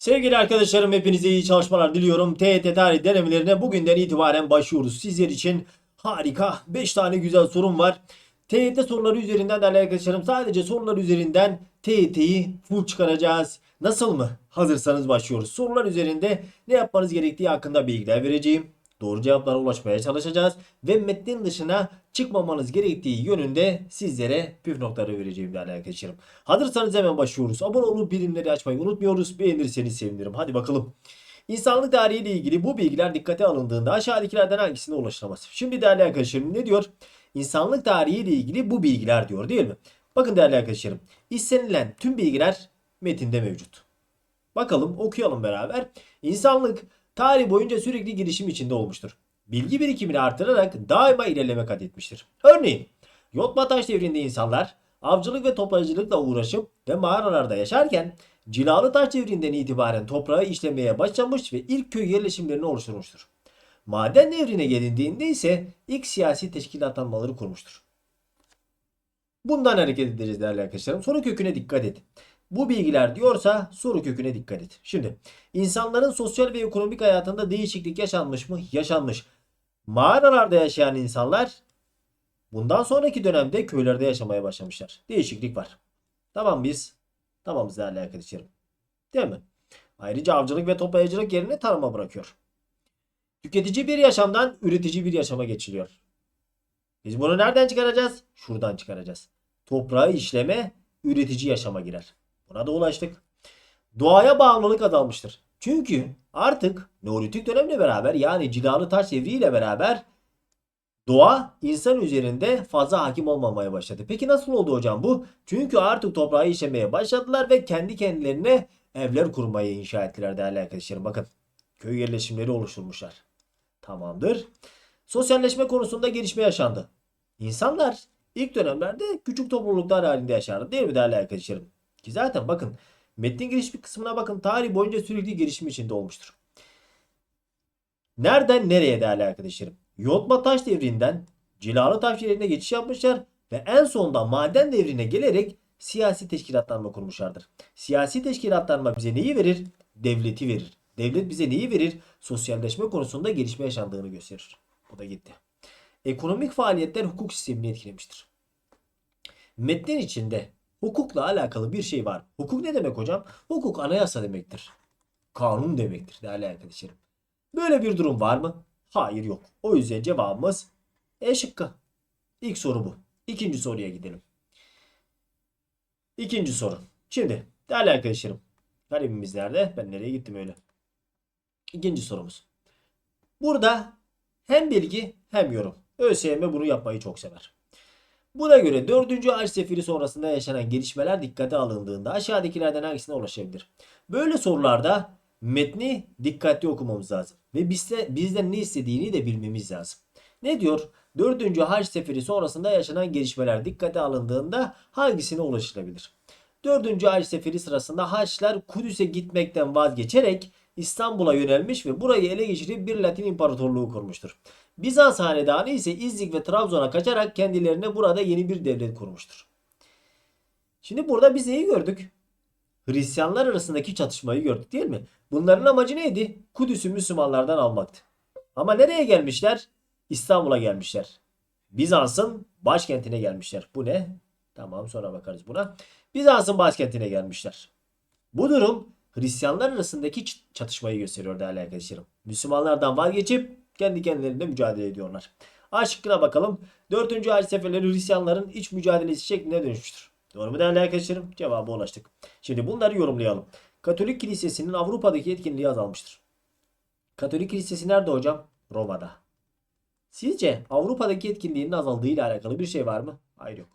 Sevgili arkadaşlarım hepinize iyi çalışmalar diliyorum. TYT tarih denemelerine bugünden itibaren başlıyoruz. Sizler için harika 5 tane güzel sorum var. TYT soruları üzerinden değerli arkadaşlarım sadece sorular üzerinden TYT'yi full çıkaracağız. Nasıl mı? Hazırsanız başlıyoruz. Sorular üzerinde ne yapmanız gerektiği hakkında bilgiler vereceğim. Doğru cevaplara ulaşmaya çalışacağız. Ve metnin dışına çıkmamanız gerektiği yönünde sizlere püf noktaları vereceğim değerli arkadaşlarım. Hazırsanız hemen başlıyoruz. Abone olup bilimleri açmayı unutmuyoruz. Beğenirseniz sevinirim. Hadi bakalım. İnsanlık tarihiyle ilgili bu bilgiler dikkate alındığında aşağıdakilerden hangisine ulaşılamaz? Şimdi değerli arkadaşlarım ne diyor? İnsanlık tarihiyle ilgili bu bilgiler diyor değil mi? Bakın değerli arkadaşlarım. istenilen tüm bilgiler metinde mevcut. Bakalım okuyalım beraber. İnsanlık tarih boyunca sürekli gelişim içinde olmuştur. Bilgi birikimini artırarak daima ilerleme kat etmiştir. Örneğin Yontma taş devrinde insanlar avcılık ve toplayıcılıkla uğraşıp ve mağaralarda yaşarken Cilalı taş devrinden itibaren toprağı işlemeye başlamış ve ilk köy yerleşimlerini oluşturmuştur. Maden devrine gelindiğinde ise ilk siyasi teşkilatlanmaları kurmuştur. Bundan hareket edeceğiz değerli arkadaşlarım. Soru köküne dikkat et. Bu bilgiler diyorsa soru köküne dikkat et. Şimdi insanların sosyal ve ekonomik hayatında değişiklik yaşanmış mı? Yaşanmış. Mağaralarda yaşayan insanlar bundan sonraki dönemde köylerde yaşamaya başlamışlar. Değişiklik var. Tamam biz. Tamamız değerli arkadaşlarım. Değil mi? Ayrıca avcılık ve toplayıcılık yerine tarıma bırakıyor. Tüketici bir yaşamdan üretici bir yaşama geçiliyor. Biz bunu nereden çıkaracağız? Şuradan çıkaracağız. Toprağı işleme, üretici yaşama girer. Buna da ulaştık. Doğaya bağımlılık azalmıştır. Çünkü artık Neolitik dönemle beraber yani cilalı taş devriyle beraber doğa insan üzerinde fazla hakim olmamaya başladı. Peki nasıl oldu hocam bu? Çünkü artık toprağı işlemeye başladılar ve kendi kendilerine evler kurmayı inşa ettiler değerli arkadaşlarım. Bakın köy yerleşimleri oluşturmuşlar. Tamamdır. Sosyalleşme konusunda gelişme yaşandı. İnsanlar ilk dönemlerde küçük topluluklar halinde yaşardı değil mi değerli arkadaşlarım? Ki zaten bakın metnin giriş bir kısmına bakın tarih boyunca sürekli gelişim içinde olmuştur. Nereden nereye değerli arkadaşlarım? Yontma taş devrinden cilalı taş devrine geçiş yapmışlar ve en sonunda maden devrine gelerek siyasi teşkilatlanma kurmuşlardır. Siyasi teşkilatlanma bize neyi verir? Devleti verir. Devlet bize neyi verir? Sosyalleşme konusunda gelişme yaşandığını gösterir. Bu da gitti. Ekonomik faaliyetler hukuk sistemini etkilemiştir. Metnin içinde hukukla alakalı bir şey var. Hukuk ne demek hocam? Hukuk anayasa demektir. Kanun demektir değerli arkadaşlarım. Böyle bir durum var mı? Hayır yok. O yüzden cevabımız E şıkkı. İlk soru bu. İkinci soruya gidelim. İkinci soru. Şimdi değerli arkadaşlarım. Kalemimiz nerede? Ben nereye gittim öyle? İkinci sorumuz. Burada hem bilgi hem yorum. ÖSYM bunu yapmayı çok sever. Buna göre 4. Haç Seferi sonrasında yaşanan gelişmeler dikkate alındığında aşağıdakilerden hangisine ulaşabilir? Böyle sorularda metni dikkatli okumamız lazım. Ve bizde, bizden ne istediğini de bilmemiz lazım. Ne diyor? 4. Haç Seferi sonrasında yaşanan gelişmeler dikkate alındığında hangisine ulaşılabilir? 4. Haç Seferi sırasında Haçlar Kudüs'e gitmekten vazgeçerek İstanbul'a yönelmiş ve burayı ele geçirip bir Latin İmparatorluğu kurmuştur. Bizans hanedanı ise İznik ve Trabzon'a kaçarak kendilerine burada yeni bir devlet kurmuştur. Şimdi burada biz neyi gördük? Hristiyanlar arasındaki çatışmayı gördük değil mi? Bunların amacı neydi? Kudüs'ü Müslümanlardan almaktı. Ama nereye gelmişler? İstanbul'a gelmişler. Bizans'ın başkentine gelmişler. Bu ne? Tamam sonra bakarız buna. Bizans'ın başkentine gelmişler. Bu durum Hristiyanlar arasındaki çatışmayı gösteriyor değerli arkadaşlarım. Müslümanlardan vazgeçip kendi kendilerinde mücadele ediyorlar. A şıkkına bakalım. 4. Haç seferleri Hristiyanların iç mücadelesi şeklinde dönüşmüştür. Doğru mu değerli arkadaşlarım? Cevaba ulaştık. Şimdi bunları yorumlayalım. Katolik Kilisesi'nin Avrupa'daki etkinliği azalmıştır. Katolik Kilisesi nerede hocam? Roma'da. Sizce Avrupa'daki etkinliğinin azaldığıyla alakalı bir şey var mı? Hayır yok.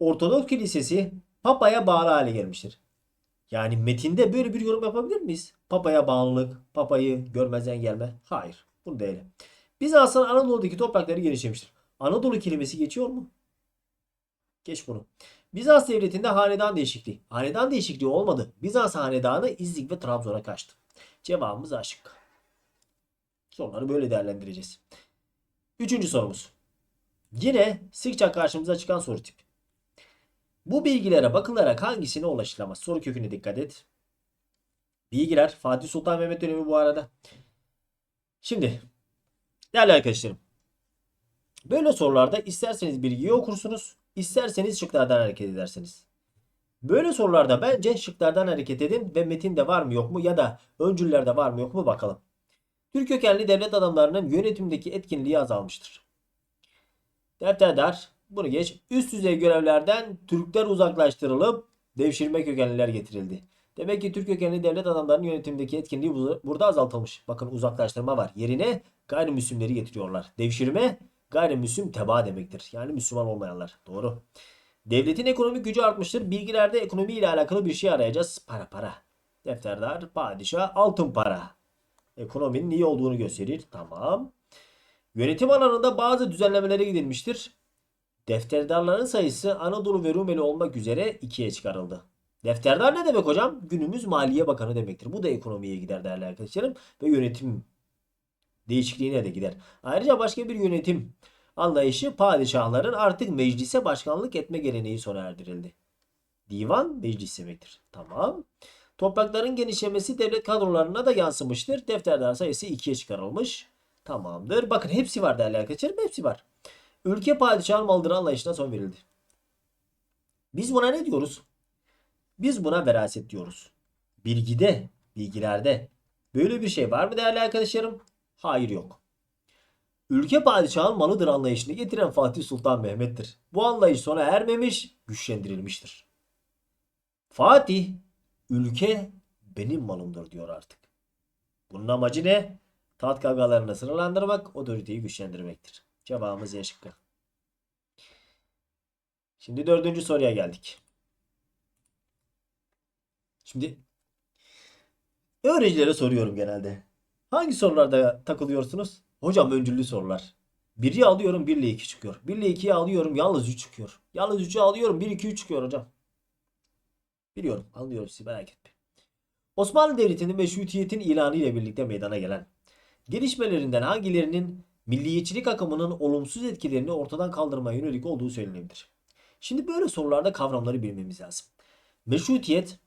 Ortodoks Kilisesi Papa'ya bağlı hale gelmiştir. Yani metinde böyle bir yorum yapabilir miyiz? Papa'ya bağlılık, Papa'yı görmezden gelme. Hayır. Bunu değil. Bizans'ın Anadolu'daki toprakları genişlemiştir. Anadolu kelimesi geçiyor mu? Geç bunu. Bizans devletinde hanedan değişikliği. Hanedan değişikliği olmadı. Bizans hanedanı İznik ve Trabzon'a kaçtı. Cevabımız aşık. Soruları böyle değerlendireceğiz. Üçüncü sorumuz. Yine sıkça karşımıza çıkan soru tipi. Bu bilgilere bakılarak hangisine ulaşılamaz? Soru köküne dikkat et. Bilgiler Fatih Sultan Mehmet dönemi bu arada. Şimdi değerli arkadaşlarım. Böyle sorularda isterseniz bilgiyi okursunuz, isterseniz şıklardan hareket edersiniz. Böyle sorularda bence şıklardan hareket edin ve metinde var mı yok mu ya da öncüllerde var mı yok mu bakalım. Türk kökenli devlet adamlarının yönetimdeki etkinliği azalmıştır. Defterdar bunu geç. Üst düzey görevlerden Türkler uzaklaştırılıp devşirme kökenliler getirildi. Demek ki Türk kökenli devlet adamlarının yönetimindeki etkinliği bu- burada azaltılmış. Bakın uzaklaştırma var. Yerine gayrimüslimleri getiriyorlar. Devşirme gayrimüslim teba demektir. Yani Müslüman olmayanlar. Doğru. Devletin ekonomik gücü artmıştır. Bilgilerde ekonomi ile alakalı bir şey arayacağız. Para para. Defterdar, padişah, altın para. Ekonominin iyi olduğunu gösterir. Tamam. Yönetim alanında bazı düzenlemelere gidilmiştir. Defterdarların sayısı Anadolu ve Rumeli olmak üzere ikiye çıkarıldı. Defterdar ne demek hocam? Günümüz Maliye Bakanı demektir. Bu da ekonomiye gider değerli arkadaşlarım. Ve yönetim değişikliğine de gider. Ayrıca başka bir yönetim anlayışı padişahların artık meclise başkanlık etme geleneği sona erdirildi. Divan meclis demektir. Tamam. Toprakların genişlemesi devlet kadrolarına da yansımıştır. Defterdar sayısı ikiye çıkarılmış. Tamamdır. Bakın hepsi var değerli arkadaşlarım. Hepsi var. Ülke padişahın malıdır anlayışına son verildi. Biz buna ne diyoruz? Biz buna veraset diyoruz. Bilgide, bilgilerde böyle bir şey var mı değerli arkadaşlarım? Hayır yok. Ülke padişahın malıdır anlayışını getiren Fatih Sultan Mehmet'tir. Bu anlayış sona ermemiş, güçlendirilmiştir. Fatih, ülke benim malımdır diyor artık. Bunun amacı ne? Taht kavgalarını sınırlandırmak, otoriteyi güçlendirmektir. Cevabımız E. Şimdi dördüncü soruya geldik. Şimdi öğrencilere soruyorum genelde. Hangi sorularda takılıyorsunuz? Hocam öncüllü sorular. 1'i alıyorum 1 ile 2 çıkıyor. 1 ile 2'yi alıyorum yalnız 3 çıkıyor. Yalnız 3'ü alıyorum 1 2 3 çıkıyor hocam. Biliyorum anlıyorum sizi merak etmeyin. Osmanlı Devleti'nin meşrutiyetin ilanı ile birlikte meydana gelen gelişmelerinden hangilerinin milliyetçilik akımının olumsuz etkilerini ortadan kaldırmaya yönelik olduğu söylenebilir. Şimdi böyle sorularda kavramları bilmemiz lazım. Meşrutiyet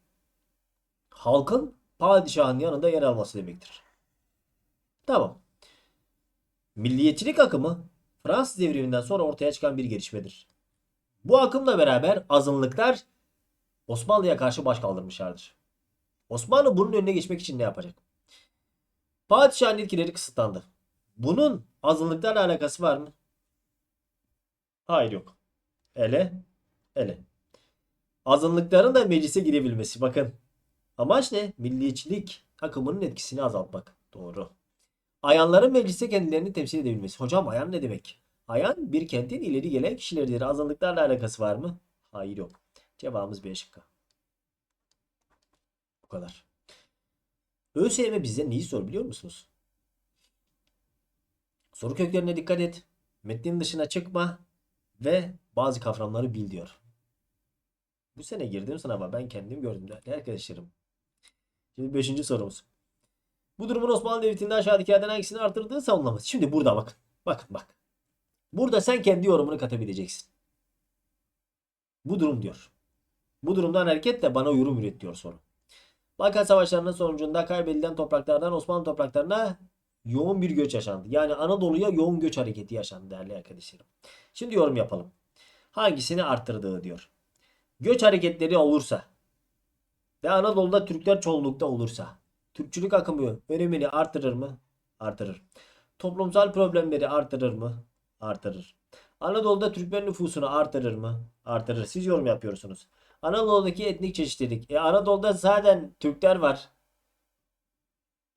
halkın padişahın yanında yer alması demektir. Tamam. Milliyetçilik akımı Fransız devriminden sonra ortaya çıkan bir gelişmedir. Bu akımla beraber azınlıklar Osmanlı'ya karşı baş kaldırmışlardır. Osmanlı bunun önüne geçmek için ne yapacak? Padişahın yetkileri kısıtlandı. Bunun azınlıklarla alakası var mı? Hayır yok. Ele, ele. Azınlıkların da meclise girebilmesi. Bakın. Amaç ne? Milliyetçilik akımının etkisini azaltmak. Doğru. Ayanların mecliste kendilerini temsil edebilmesi. Hocam ayan ne demek? Ayan bir kentin ileri gelen kişileridir. Azınlıklarla alakası var mı? Hayır yok. Cevabımız B şıkkı. Bu kadar. ÖSYM bize neyi sor biliyor musunuz? Soru köklerine dikkat et. Metnin dışına çıkma ve bazı kavramları bil diyor. Bu sene girdiğim sınava ben kendim gördüm değerli arkadaşlarım. Şimdi 5. sorumuz. Bu durumun Osmanlı Devleti'nde aşağıdakilerden hangisini artırdığı savunulamaz. Şimdi burada bak. Bakın bak. Burada sen kendi yorumunu katabileceksin. Bu durum diyor. Bu durumdan hareketle bana yorum üret diyor soru. Balkan Savaşları'nın sonucunda kaybedilen topraklardan Osmanlı topraklarına yoğun bir göç yaşandı. Yani Anadolu'ya yoğun göç hareketi yaşandı değerli arkadaşlarım. Şimdi yorum yapalım. Hangisini arttırdığı diyor. Göç hareketleri olursa ve Anadolu'da Türkler çoğunlukta olursa Türkçülük akımı önemini artırır mı? Artırır. Toplumsal problemleri artırır mı? Artırır. Anadolu'da Türkmen nüfusunu artırır mı? Artırır. Siz yorum yapıyorsunuz. Anadolu'daki etnik çeşitlilik. E Anadolu'da zaten Türkler var.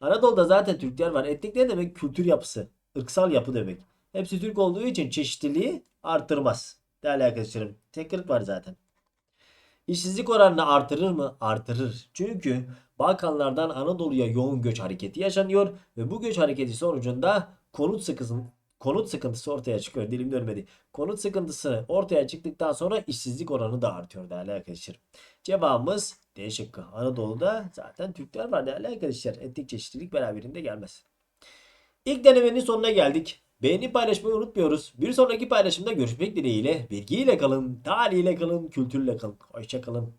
Anadolu'da zaten Türkler var. Etnik ne demek? Kültür yapısı. ırksal yapı demek. Hepsi Türk olduğu için çeşitliliği artırmaz. Değerli arkadaşlarım. Tek var zaten. İşsizlik oranını artırır mı? Artırır. Çünkü Balkanlardan Anadolu'ya yoğun göç hareketi yaşanıyor ve bu göç hareketi sonucunda konut sıkıntısı konut sıkıntısı ortaya çıkıyor. Dilim dönmedi. Konut sıkıntısı ortaya çıktıktan sonra işsizlik oranı da artıyor değerli arkadaşlar. Cevabımız D şıkkı. Anadolu'da zaten Türkler var değerli arkadaşlar. Etnik çeşitlilik beraberinde gelmez. İlk denemenin sonuna geldik. Beğeni paylaşmayı unutmuyoruz. Bir sonraki paylaşımda görüşmek dileğiyle. Bilgiyle kalın, tarihiyle kalın, kültürle kalın. Hoşça kalın.